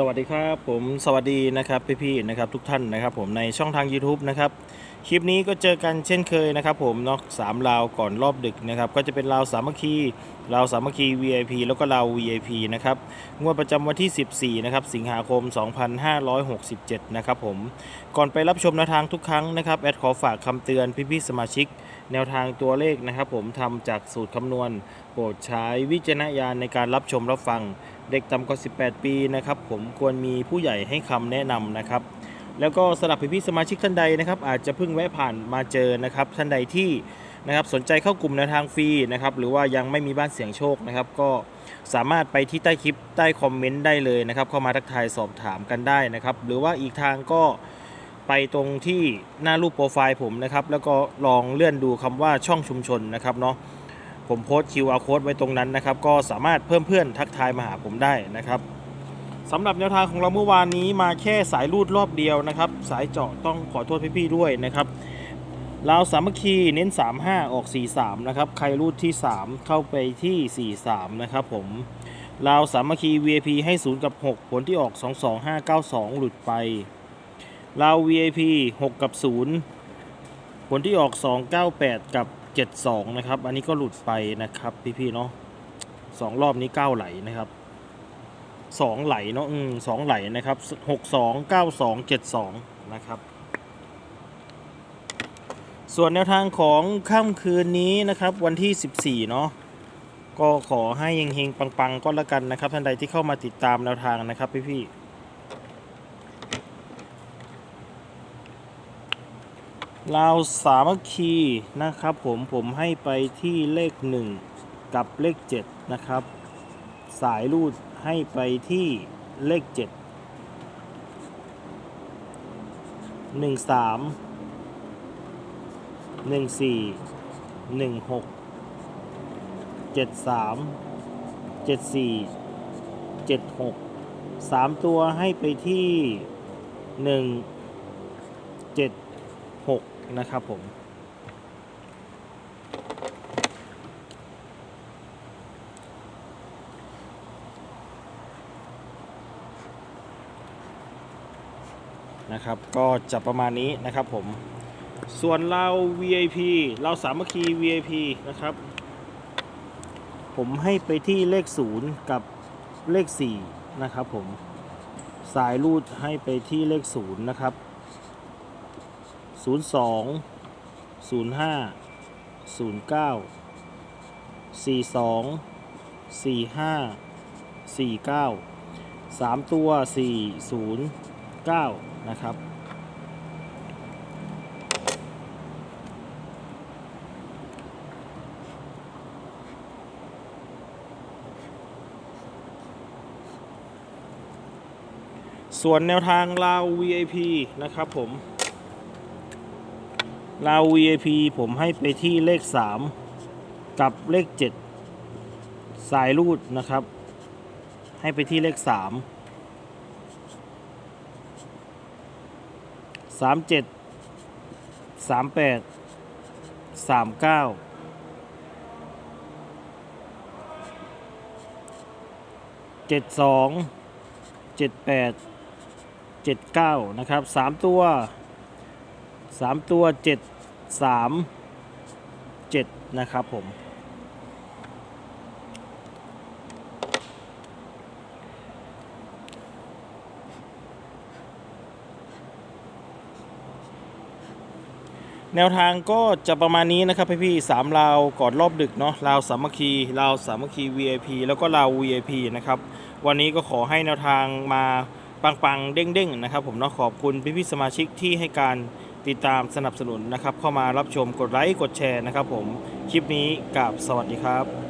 สวัสดีครับผมสวัสดีนะครับพี่ๆนะครับทุกท่านนะครับผมในช่องทาง YouTube นะครับ คลิปนี้ก็เจอกันเช่นเคยนะครับผมเนาะสามราวก่อนรอบดึกนะครับ ก็จะเป็นราวสามัคคีราวสามัคคี VIP แล้วก็ราว VIP นะครับงวดประจำวันที่ 14 นะครับ สิงหาคม 2567 นะครับผม ก่อนไปรับชมแนวทางทุกครั้งนะครับ แอดขอฝากคำเตือนพี่ๆสมาชิก แนวทางตัวเลขนะครับผมทำจากสูตรคำนวณ โปรดใช้วิจารณญาณในการรับชมรับฟัง เด็กต่ำกว่า 18 ปีนะครับผมควรมีผู้ใหญ่ให้คำแนะนำนะครับ แล้วก็สำหรับพี่ๆสมาชิกท่านใดนะครับ อาจจะเพิ่งแวะผ่านมาเจอนะครับท่านใดที่นะครับสนใจเข้ากลุ่มแนวทางฟรีนะครับหรือว่ายังไม่มีบ้านเสียงโชคนะครับ ก็สามารถไปที่ใต้คลิปใต้คอมเมนต์ได้เลยนะครับ เข้ามาทักทายสอบถามกันได้นะครับ หรือว่าอีกทางก็ไปตรงที่หน้ารูปโปรไฟล์ผมนะครับ แล้วก็ลองเลื่อนดูคำว่าช่องชุมชนนะครับเนาะผมโพสต์ QR code ไว้ตรงนั้นนะครับ ก็สามารถเพิ่มเพื่อนทักทายมาหาผมได้นะครับ สำหรับแนวทางของเราเมื่อวานนี้มาแค่สายรูดรอบเดียวนะครับ สายเจาะต้องขอโทษพี่ๆด้วยนะครับลาวสามัคคีเน้น 35 ออก 43 นะครับ ใครรูดที่ 3 เข้าไปที่ 43 นะครับผมลาวสามัคคี VIP ให้ 0 กับ 6 ผลที่ออก 22592 หลุดไปลาว VIP 6 กับ 0 ผลที่ออก 298 กับ 72 นะครับ อันนี้ก็หลุดไปนะครับพี่ๆเนาะสองรอบนี้ 9 ไหลนะครับ สองไหลเนาะอืมสองไหลนะครับ62 92 72นะครับ ส่วนแนวทางของค่ำคืนนี้นะครับ วันที่14เนาะก็ขอให้เฮงๆปังๆก็แล้วกันนะครับ ท่านใดที่เข้ามาติดตามแนวทางนะครับพี่ๆลาวสามัคคีนะครับผมผมให้ไปที่เลข 1 กับเลข 7 นะครับ สายรูดให้ไปที่เลข 7 1 3 1 4 1 6 7 3 7 4 7 6 3 ตัวให้ไปที่ 1 7 6 นะครับผม นะครับ ก็จะประมาณนี้นะครับผม ส่วนเรา VIP เราสามัคคี VIP นะครับ ผมให้ไปที่เลข 0 กับเลข 4 นะครับผม สายรูดให้ไปที่เลข 0 นะครับ 02 05 09 42 45 49 3 ตัว 409 นะครับ ส่วนแนวทางลาว VIP นะครับผมลาว VIP ผมให้ไปที่เลข 3 กับเลข 7 สายรูดนะครับ ให้ไปที่เลข 3 สามเจ็ดสามแปดสามเก้าเจ็ดสองเจ็ดแปดเจ็ดเก้านะครับสามตัวสามตัวเจ็ดสามเจ็ดนะครับผม แนวทางก็จะประมาณนี้นะครับพี่พี่ๆสามลาวก่อนรอบดึกเนาะลาวสามัคคีลาวสามัคคี VIP แล้วก็ลาว VIP นะครับวันนี้ก็ขอให้แนวทางมาปังๆเด้งๆนะครับผมเนาะขอบคุณพี่ๆสมาชิกที่ให้การติดตามสนับสนุนนะครับเข้ามารับชมกดไลค์กดแชร์นะครับผมคลิปนี้กับสวัสดีครับ